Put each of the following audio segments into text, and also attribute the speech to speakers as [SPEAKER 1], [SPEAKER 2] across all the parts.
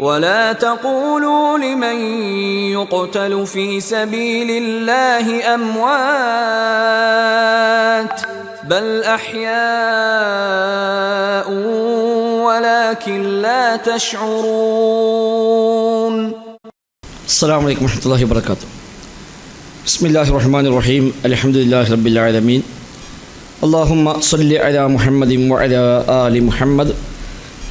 [SPEAKER 1] ولا تقولوا لمن يقتل في سبيل الله أموات بل أحياء ولكن لا تشعرون.
[SPEAKER 2] السلام عليكم ورحمة الله وبركاته. بسم الله الرحمن الرحيم. الحمد لله رب العالمين. اللهم صل على محمد وعلى آل محمد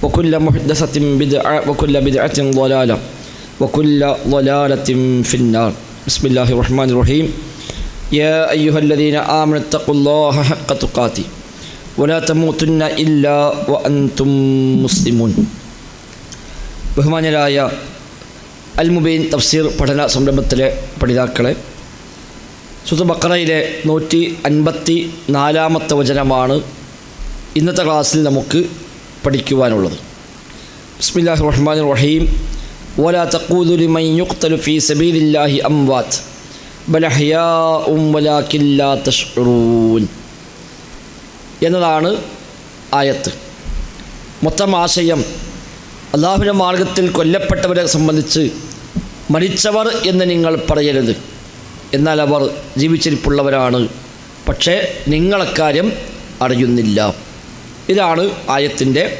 [SPEAKER 2] وكل محدثة بدعة وكل بدعة ضلالة وكل ضلالة في النار بسم الله الرحمن الرحيم يا أيها الذين آمنوا اتقوا الله حق تقاته ولا تموتن إلا وأنتم مسلمون ബഹുമാന്യരായ അൽ മുബൈൻ തഫ്സീർ പഠന സംരംഭത്തിലെ പഠിതാക്കളെ സുത്ത് ബക്കറയിലെ നൂറ്റി അൻപത്തി നാലാമത്തെ വചനമാണ് ഇന്നത്തെ ക്ലാസ്സിൽ നമുക്ക് പഠിക്കുവാനുള്ളത് ബിസ്മില്ലാഹി റഹ്മാൻ റഹീം ولا تقولوا لمن يقتل في سبيل الله أموات بل أحياء ولكن لا تشعرون എന്നതാണ് ആയത്ത് മൊത്തം ആശയം അള്ളാഹുവിൻ്റെ മാർഗത്തിൽ കൊല്ലപ്പെട്ടവരെ സംബന്ധിച്ച് മരിച്ചവർ എന്ന് നിങ്ങൾ പറയരുത് എന്നാൽ അവർ ജീവിച്ചിരിപ്പുള്ളവരാണ് പക്ഷേ നിങ്ങളക്കാര്യം അറിയുന്നില്ല ഇതാണ് ആയത്തിന്റെ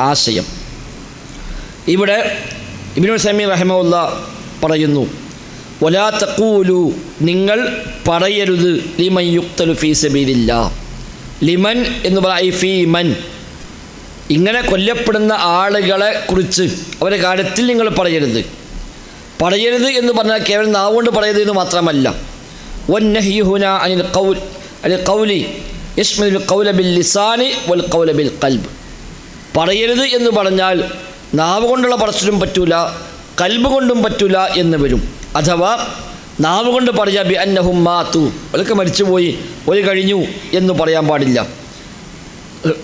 [SPEAKER 2] ആശയം. ഇവിടെ ഇബിനു സമി റഹമുല്ല പറയുന്നു ഒലാ തക്കൂലു നിങ്ങൾ പറയരുത് ലിമൻ യുക്തലു ഫീ സബീലില്ല. ലിമൻ എന്ന് ഫീ മൻ. ഇങ്ങനെ കൊല്ലപ്പെടുന്ന ആളുകളെ കുറിച്ച് അവരുടെ കാര്യത്തിൽ നിങ്ങൾ പറയരുത്. പറയരുത് എന്ന് പറഞ്ഞാൽ കേവലം നാവുകൊണ്ട് പറയരുത് എന്ന് മാത്രമല്ല. ഒന്നഹിഹുന അനിൽ കൗൽ അനിൽ കൗലി യസ്മിൽ കൗല ബിൽ ലിസാനി വൽ കൗല ബിൽ കൽബ് പറയരുത് എന്ന് പറഞ്ഞാൽ നാവ് കൊണ്ടുള്ള പറച്ചിലും പറ്റൂല കൽബ് കൊണ്ടും പറ്റൂല എന്ന് വരും. അഥവാ നാവ് കൊണ്ട് പറയാ ബി അന്നഹും മാത്തു. അവരൊക്കെ മരിച്ചുപോയി ഒരു കഴിഞ്ഞു എന്ന് പറയാൻ പാടില്ല.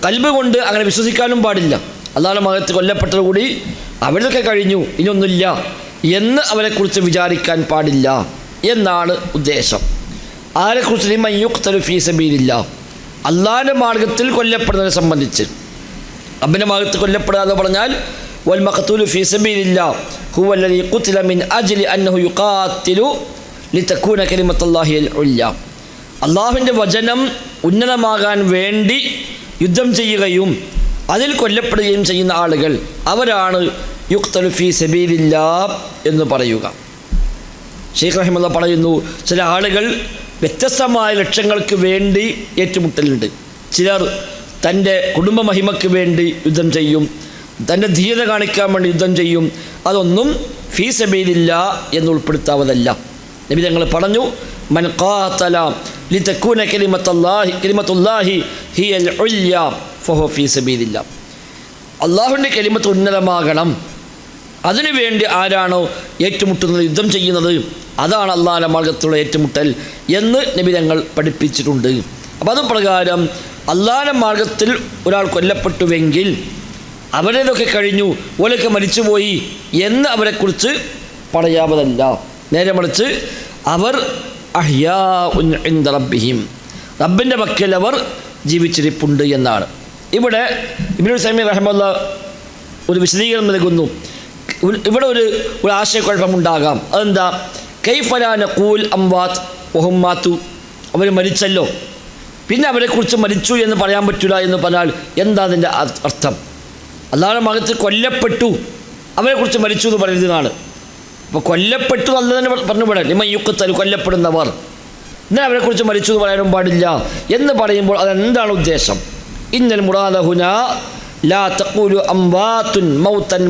[SPEAKER 2] കൽബ് കൊണ്ട് അങ്ങനെ വിശ്വസിക്കാനും പാടില്ല. അതാണ് മകത്ത് കൊല്ലപ്പെട്ടത് കൂടി അവരൊക്കെ കഴിഞ്ഞു ഇനിയൊന്നുമില്ല എന്ന് അവരെക്കുറിച്ച് വിചാരിക്കാൻ പാടില്ല എന്നാണ് ഉദ്ദേശം. ആരെക്കുറിച്ച് ഫീസ് ഫീസബീലില്ല അള്ളാഹിന്റെ മാർഗത്തിൽ കൊല്ലപ്പെടുന്നതിനെ സംബന്ധിച്ച്. അബിന്റെ മാർഗത്തിൽ കൊല്ലപ്പെടുക എന്ന് പറഞ്ഞാൽ വൽ മഖത്തൂലു ഫീസബീലില്ല ഹുവല്ലദീ ഖുതില മിൻ അജ്ലി അന്നഹു ലിതകൂന ഉല്യ അള്ളാഹുവിന്റെ വചനം ഉന്നതമാകാൻ വേണ്ടി യുദ്ധം ചെയ്യുകയും അതിൽ കൊല്ലപ്പെടുകയും ചെയ്യുന്ന ആളുകൾ അവരാണ് യുക്തലു ഫി സബീലില്ല എന്ന് പറയുക. ഷെയ്ഖ് റഹിമുള്ള പറയുന്നു ചില ആളുകൾ വ്യത്യസ്തമായ ലക്ഷ്യങ്ങൾക്ക് വേണ്ടി ഏറ്റുമുട്ടലുണ്ട്. ചിലർ തന്റെ കുടുംബ മഹിമയ്ക്ക് വേണ്ടി യുദ്ധം ചെയ്യും തന്റെ ധീരത കാണിക്കാൻ വേണ്ടി യുദ്ധം ചെയ്യും. അതൊന്നും ഫീ സബീലില്ല എന്ന് ഉൾപ്പെടുത്താവതല്ല നബി തങ്ങൾ പറഞ്ഞു മൻ അള്ളാഹുവിന്റെ കലിമത്ത് ഉന്നതമാകണം. അതിനുവേണ്ടി ആരാണോ ഏറ്റുമുട്ടുന്നത് യുദ്ധം ചെയ്യുന്നത്? അതാണ് അള്ളാഹുന്റെ മാർഗത്തിലുള്ള ഏറ്റുമുട്ടൽ എന്ന് നബി ഞങ്ങൾ പഠിപ്പിച്ചിട്ടുണ്ട്. അപ്പം അത് പ്രകാരം അള്ളാഹുന്റെ മാർഗത്തിൽ ഒരാൾ കൊല്ലപ്പെട്ടുവെങ്കിൽ അവരേതൊക്കെ കഴിഞ്ഞു ഓലൊക്കെ മരിച്ചുപോയി എന്ന് അവരെക്കുറിച്ച് പറയാവതല്ല. നേരെ മറിച്ച് അവർ അഹ്യാ റബ്ബിഹിം റബ്ബിന്റെ പക്കൽ അവർ ജീവിച്ചിരിപ്പുണ്ട് എന്നാണ്. ഇവിടെ ഇബിനു സമീർ റഹ്മുള്ള ഒരു വിശദീകരണം നൽകുന്നു. ഇവിടെ ഒരു ഒരു ആശയക്കുഴപ്പമുണ്ടാകാം. അതെന്താ? കൈഫലാന കൂൽ അംവാത്ത് ഒഹുമാത്തു അവർ മരിച്ചല്ലോ. പിന്നെ അവരെക്കുറിച്ച് മരിച്ചു എന്ന് പറയാൻ പറ്റില്ല എന്ന് പറഞ്ഞാൽ എന്താ അതിന്റെ അർത്ഥം? അല്ലാതെ മകത്ത് കൊല്ലപ്പെട്ടു. അവരെക്കുറിച്ച് മരിച്ചു എന്ന് പറയുന്നതാണ്. അപ്പോൾ കൊല്ലപ്പെട്ടു നല്ല തന്നെ പറഞ്ഞു വിടാൻ നിമ യുക്കത്തൽ കൊല്ലപ്പെടുന്നവർ. എന്നാൽ അവരെക്കുറിച്ച് മരിച്ചു എന്ന് പറയാനും പാടില്ല എന്ന് പറയുമ്പോൾ അതെന്താണ് ഉദ്ദേശം? ഇന്നൽ മുറാദഹുന ലാ തഖൂലു അംവാത്തുൻ മൗതൻ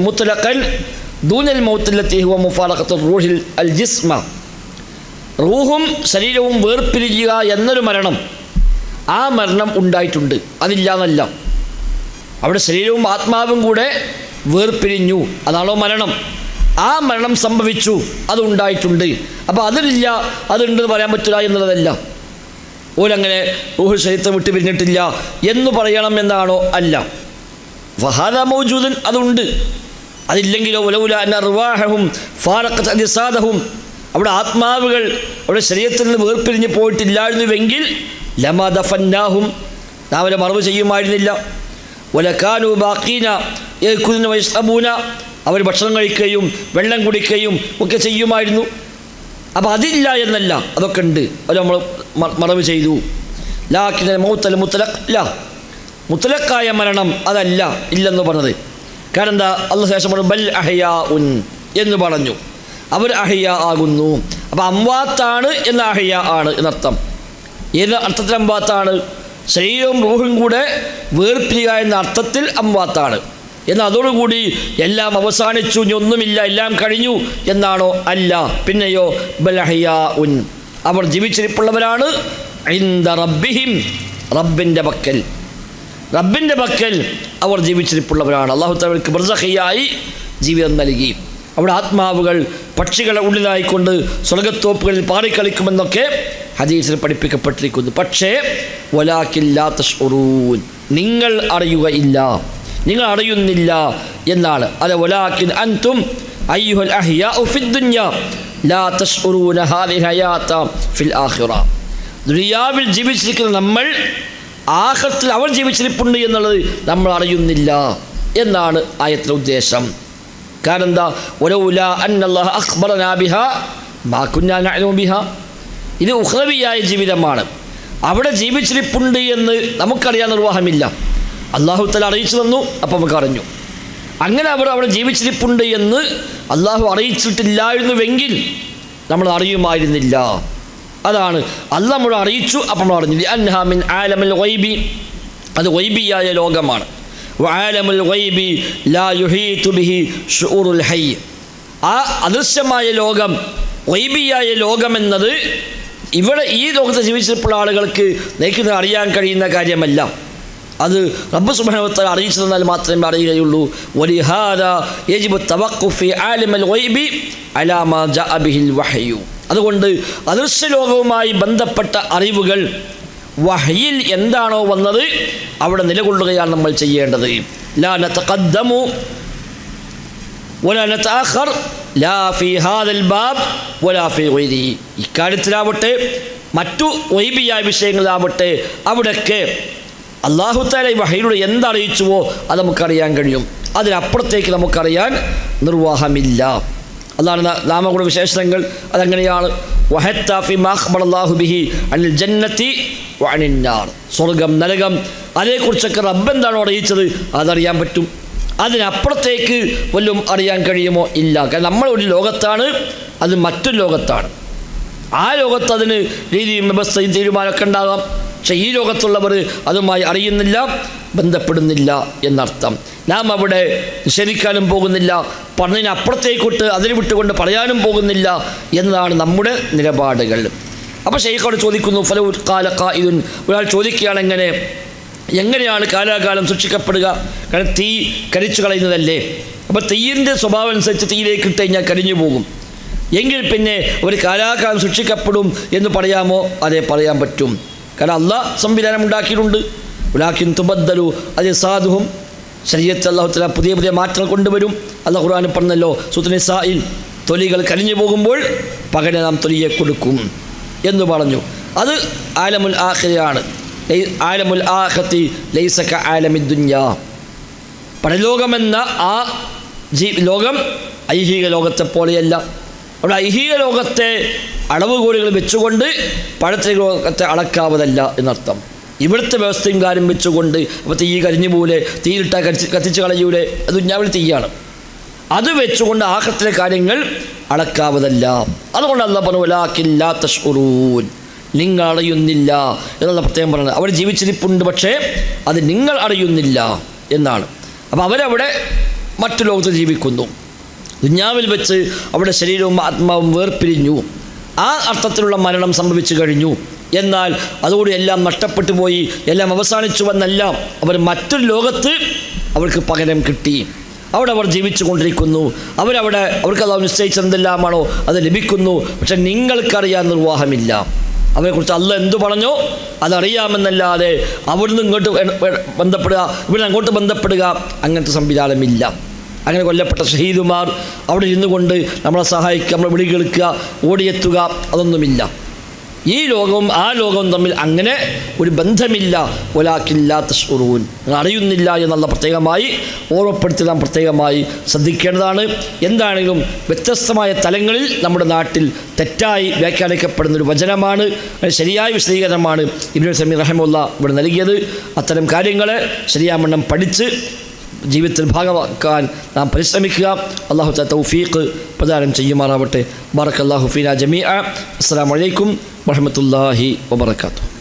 [SPEAKER 2] മുത്ലഖൻ ദൂനൽ മൗത്തല്ലത്തി ഹുവ മുഫാറഖത്തു റൂഹിൽ അൽ ജിസ്മ റൂഹും ശരീരവും വേർപിരിയുക എന്നൊരു മരണം. ആ മരണം ഉണ്ടായിട്ടുണ്ട്. അതില്ല എന്നല്ല അവിടെ ശരീരവും ആത്മാവും കൂടെ വേർപിരിഞ്ഞു. അതാണോ മരണം. ആ മരണം സംഭവിച്ചു. അതുണ്ടായിട്ടുണ്ട് അപ്പോൾ അതിലില്ല. അതുണ്ടെന്ന് പറയാൻ പറ്റില്ല എന്നുള്ളതല്ല. ഓരങ്ങനെ റൂഹ് ശരീരത്തെ വിട്ട് പിരിഞ്ഞിട്ടില്ല. എന്ന് പറയണം എന്നാണോ? അല്ല. വഹാദ മൗജൂദൻ അതുണ്ട്. അതില്ലെങ്കിലോ ഉലവുല റിവാഹവും ഫാറക്കത്ത് അതിസാദവും അവിടെ ആത്മാവുകൾ അവിടെ ശരീരത്തിൽ നിന്ന് വേർപിരിഞ്ഞ് പോയിട്ടില്ലായിരുന്നുവെങ്കിൽ ലമദഫന്നാഹും നാം അവരെ മറവ് ചെയ്യുമായിരുന്നില്ല. ഒലക്കാനു ബാക്കീന ഏക്കുന്ന വൈഷ്ണമൂന അവർ ഭക്ഷണം കഴിക്കുകയും വെള്ളം കുടിക്കുകയും ഒക്കെ ചെയ്യുമായിരുന്നു. അപ്പോൾ അതില്ല എന്നല്ല അതൊക്കെ ഉണ്ട്. അവർ നമ്മൾ മറവ് ചെയ്തു. ലാക്കിന മൂത്തൽ മുത്തലഖ് ഇല്ല. മുത്തലക്കായ മരണം അതല്ല ഇല്ലെന്ന് പറഞ്ഞത്. കാരണം എന്താ അള്ള ശേഷം പറഞ്ഞു ബൽ അഹയാ ഉൻ എന്ന് പറഞ്ഞു. അവർ അഹയ്യ ആകുന്നു അപ്പോൾ അംവാത്താണ് എന്ന അഹയ്യ ആണ് എന്നർത്ഥം. ഏത് അർത്ഥത്തിൽ അംവാത്താണ്? ശരീരവും റൂഹും കൂടെ വേർപ്പിക്കുക എന്ന അർത്ഥത്തിൽ അംവാത്താണ്. എന്നാൽ അതോടുകൂടി എല്ലാം അവസാനിച്ചു ഇനി ഒന്നുമില്ല എല്ലാം കഴിഞ്ഞു എന്നാണോ? അല്ല. പിന്നെയോ ബലഹയ്യ ഉൻ അവർ ജീവിച്ചിരിപ്പുള്ളവരാണ്. റബ്ബിഹിം റബ്ബിന്റെ പക്കൽ. റബ്ബിന്റെ പക്കൽ അവർ ജീവിച്ചിരിപ്പുള്ളവരാണ്. അള്ളാഹു തലവർക്ക് ബർസഹയായി ജീവിതം നൽകി. അവിടെ ആത്മാവുകൾ പക്ഷികളെ ഉള്ളിലായിക്കൊണ്ട് സ്വർഗത്തോപ്പുകളിൽ പാറിക്കളിക്കുമെന്നൊക്കെ ഹദീസിൽ പഠിപ്പിക്കപ്പെട്ടിരിക്കുന്നു. പക്ഷേ വലാക്കില്ലാത്ത ഷുറൂൻ നിങ്ങൾ അറിയുകയില്ല. നിങ്ങൾ അറിയുന്നില്ല എന്നാണ്. അല്ല വലാക്കിൻ അൻതും അയ്യുഹൽ ദുനിയാവിൽ ജീവിച്ചിരിക്കുന്ന നമ്മൾ ആഹത്തിൽ അവൻ ജീവിച്ചിരിപ്പുണ്ട് എന്നുള്ളത് നമ്മൾ അറിയുന്നില്ല എന്നാണ് ആയത്തിലെ ഉദ്ദേശം. കാരണം എന്താ? ഒരൗല അന്നല്ലാഹ നഅലമു ബിഹ ഇത് ഉഹ്റവിയായ ജീവിതമാണ്. അവിടെ ജീവിച്ചിരിപ്പുണ്ട് എന്ന് നമുക്കറിയാൻ നിർവാഹമില്ല. അള്ളാഹു തല അറിയിച്ചു തന്നു അപ്പം നമുക്ക് അറിഞ്ഞു. അങ്ങനെ അവർ അവിടെ ജീവിച്ചിരിപ്പുണ്ട് എന്ന് അള്ളാഹു അറിയിച്ചിട്ടില്ലായിരുന്നുവെങ്കിൽ നമ്മൾ അറിയുമായിരുന്നില്ല. അതാണ്. അല്ല നമ്മൾ അറിയിച്ചു. അപ്പം നമ്മൾ അറിഞ്ഞു അൻഹാമിൻ ആലമൽ വൈബി അത് വൈബിയായ ലോകമാണ്. ആലമുൽ വൈബി ലാ യുഹീതു ബിഹി ഷുഊറുൽ ഹൈ. ആ അദൃശ്യമായ ലോകം വൈബിയായ ലോകമെന്നത് ഇവിടെ ഈ ലോകത്ത് ജീവിച്ചിട്ടുള്ള ആളുകൾക്ക് നേക്കുന്നത് അറിയാൻ കഴിയുന്ന കാര്യമല്ല. അത് റബ്ബ് സുബ്ഹാനഹു അറിയിച്ചു തന്നാൽ മാത്രമേ അറിയുകയുള്ളൂ. വലിഹാദ യജിബ് തവക്കുഫി ആലിമൽ വൈബി അലാമ ജഅബിഹിൽ ജാഅ ബിഹിൽ വഹ്യു. അതുകൊണ്ട് അദൃശ്യ ലോകവുമായി ബന്ധപ്പെട്ട അറിവുകൾ വഹയിൽ എന്താണോ വന്നത് അവിടെ നിലകൊള്ളുകയാണ് നമ്മൾ ചെയ്യേണ്ടത് ലാ നതഖദ്ദമു ولا نتأخر لا في هذا الباب ولا في غيره ഇക്കാര്യത്തിലാവട്ടെ മറ്റു വൈബിയായ വിഷയങ്ങളിലാവട്ടെ അവിടെയൊക്കെ അള്ളാഹുത്താല ഈ വഹയിലൂടെ എന്തറിയിച്ചുവോ അത് നമുക്കറിയാൻ കഴിയും അതിനപ്പുറത്തേക്ക് നമുക്കറിയാൻ നിർവാഹമില്ല അതാണ് നാ- നാമങ്ങളുടെ വിശേഷണങ്ങൾ അതങ്ങനെയാണ്? സ്വർഗം നരകം അതേക്കുറിച്ചൊക്കെ റബ്ബ് എന്താണോ അറിയിച്ചത്? അതറിയാൻ പറ്റും. അതിനപ്പുറത്തേക്ക് വല്ലതും അറിയാൻ കഴിയുമോ? ഇല്ല. കാരണം നമ്മൾ ഒരു ലോകത്താണ് അത് മറ്റൊരു ലോകത്താണ്. ആ ലോകത്ത് അതിന് രീതിയും വ്യവസ്ഥയും തീരുമാനമൊക്കെ ഉണ്ടാകാം. പക്ഷേ ഈ ലോകത്തുള്ളവർ അതുമായി അറിയുന്നില്ല ബന്ധപ്പെടുന്നില്ല എന്നർത്ഥം. നാം അവിടെ നിഷേധിക്കാനും പോകുന്നില്ല പറഞ്ഞതിനപ്പുറത്തേക്കോട്ട് അതിന് വിട്ടുകൊണ്ട് പറയാനും പോകുന്നില്ല എന്നതാണ് നമ്മുടെ നിലപാടുകൾ. അപ്പോൾ ഷെയ്ഖോട് ചോദിക്കുന്നു ഫല കാല കായിൻ ഒരാൾ ചോദിക്കുകയാണ് എങ്ങനെ എങ്ങനെയാണ് കാലാകാലം സൂക്ഷിക്കപ്പെടുക? കാരണം തീ കരിച്ചു കളയുന്നതല്ലേ? അപ്പോൾ തീയിന്റെ സ്വഭാവം അനുസരിച്ച് തീയിലേക്ക് ഇട്ട് കഴിഞ്ഞാൽ കരിഞ്ഞു പോകും. എങ്കിൽ പിന്നെ ഒരു കാലാകാലം സൂക്ഷിക്കപ്പെടും എന്ന് പറയാമോ? അതെ പറയാൻ പറ്റും. കാരണം അല്ല സംവിധാനം ഉണ്ടാക്കിയിട്ടുണ്ട് ഉലാക്കിൻ തുബദ്ദലു അത് സാധുവും ശരീരത്തിൽ അള്ളാഹുത്തല പുതിയ പുതിയ മാറ്റങ്ങൾ കൊണ്ടുവരും. അള്ളാഹ് ഖുർആൻ പറഞ്ഞല്ലോ സുത്തനിസായിൽ തൊലികൾ കരിഞ്ഞു പോകുമ്പോൾ പകരം നാം തൊലിയെ കൊടുക്കും എന്ന് പറഞ്ഞു. അത് ആലമുൽ ആഹയാണ് ആലമുൽ ആഹത്തി ലൈസക്ക ആലമി ദുന്യാ. പരലോകമെന്ന ആ ജീ ലോകം ഐഹിക ലോകത്തെ പോലെയല്ല അവിടെ ഐഹിക ലോകത്തെ അളവുകോലുകൾ വെച്ചുകൊണ്ട് പഴത്തെ അളക്കാവതല്ല എന്നർത്ഥം. ഇവിടുത്തെ വ്യവസ്ഥയും കാര്യം വെച്ചുകൊണ്ട് അപ്പോൾ തീ കരിഞ്ഞു പോലെ തീയിട്ടാൽ കത്തിച്ച് കത്തിച്ച് കളയൂലെ? അത് ഞാവിൽ തീയാണ്. അത് വെച്ചുകൊണ്ട് ആഹത്തിലെ കാര്യങ്ങൾ അളക്കാവതല്ല. അതുകൊണ്ട് അല്ല പറഞ്ഞു "വലാക്കില്ലാത്ത ഷുറൂൻ നിങ്ങൾ അറിയുന്നില്ല എന്നുള്ള പ്രത്യേകം പറയുന്നത് അവർ ജീവിച്ചിരിപ്പുണ്ട് പക്ഷേ അത് നിങ്ങൾ അറിയുന്നില്ല എന്നാണ്. അപ്പോൾ അവരവിടെ മറ്റു ലോകത്ത് ജീവിക്കുന്നു. ദുഞ്ഞാവിൽ വെച്ച് അവിടെ ശരീരവും ആത്മാവും വേർപിരിഞ്ഞു. ആ അർത്ഥത്തിലുള്ള മരണം സംഭവിച്ചു കഴിഞ്ഞു. എന്നാൽ അതോട് എല്ലാം നഷ്ടപ്പെട്ടു പോയി. എല്ലാം അവസാനിച്ചു വന്നെല്ലാം അവർ മറ്റൊരു ലോകത്ത് അവർക്ക് പകരം കിട്ടി. അവിടെ അവർ ജീവിച്ചു കൊണ്ടിരിക്കുന്നു. അവരവിടെ അവർക്ക് അത് നിശ്ചയിച്ചെന്തെല്ലാമാണോ അത് ലഭിക്കുന്നു. പക്ഷെ നിങ്ങൾക്കറിയാൻ നിർവാഹമില്ല. അവരെക്കുറിച്ച് അല്ല എന്തു പറഞ്ഞോ അതറിയാമെന്നല്ലാതെ അവിടുന്ന് ഇങ്ങോട്ട് ബന്ധപ്പെടുക ഇവിടെ അങ്ങോട്ട് ബന്ധപ്പെടുക അങ്ങനത്തെ സംവിധാനമില്ല. അങ്ങനെ കൊല്ലപ്പെട്ട ഷഹീദുമാർ അവിടെ ഇരുന്നു കൊണ്ട് നമ്മളെ സഹായിക്കുക നമ്മളെ വിളി കേൾക്കുക ഓടിയെത്തുക അതൊന്നുമില്ല. ഈ ലോകവും ആ ലോകവും തമ്മിൽ അങ്ങനെ ഒരു ബന്ധമില്ല. ഒലാക്കില്ലാത്ത ഷുറൂൻ അറിയുന്നില്ല എന്നുള്ള പ്രത്യേകമായി ഓർമ്മപ്പെടുത്തി നാം പ്രത്യേകമായി ശ്രദ്ധിക്കേണ്ടതാണ്. എന്താണെങ്കിലും വ്യത്യസ്തമായ തലങ്ങളിൽ നമ്മുടെ നാട്ടിൽ തെറ്റായി വ്യാഖ്യാനിക്കപ്പെടുന്ന ഒരു വചനമാണ് ശരിയായ വിശദീകരണമാണ് ഇബ്രാഹിം സമീർ റഹമുല്ല ഇവിടെ നൽകിയത്. അത്തരം കാര്യങ്ങളെ ശരിയാമണ്ണം പഠിച്ച് ജീവിതത്തിൽ ഭാഗമാക്കാൻ നാം പരിശ്രമിക്കുക. അള്ളാഹു തൗഫീഖ് പ്രദാനം ചെയ്യുമാറാവട്ടെ. ബാറക് അള്ളാഹു ഫീന ജമീഅ. അസ്സാം വലൈക്കും വറഹമത്തല്ലാഹി വബർക്കാത്തു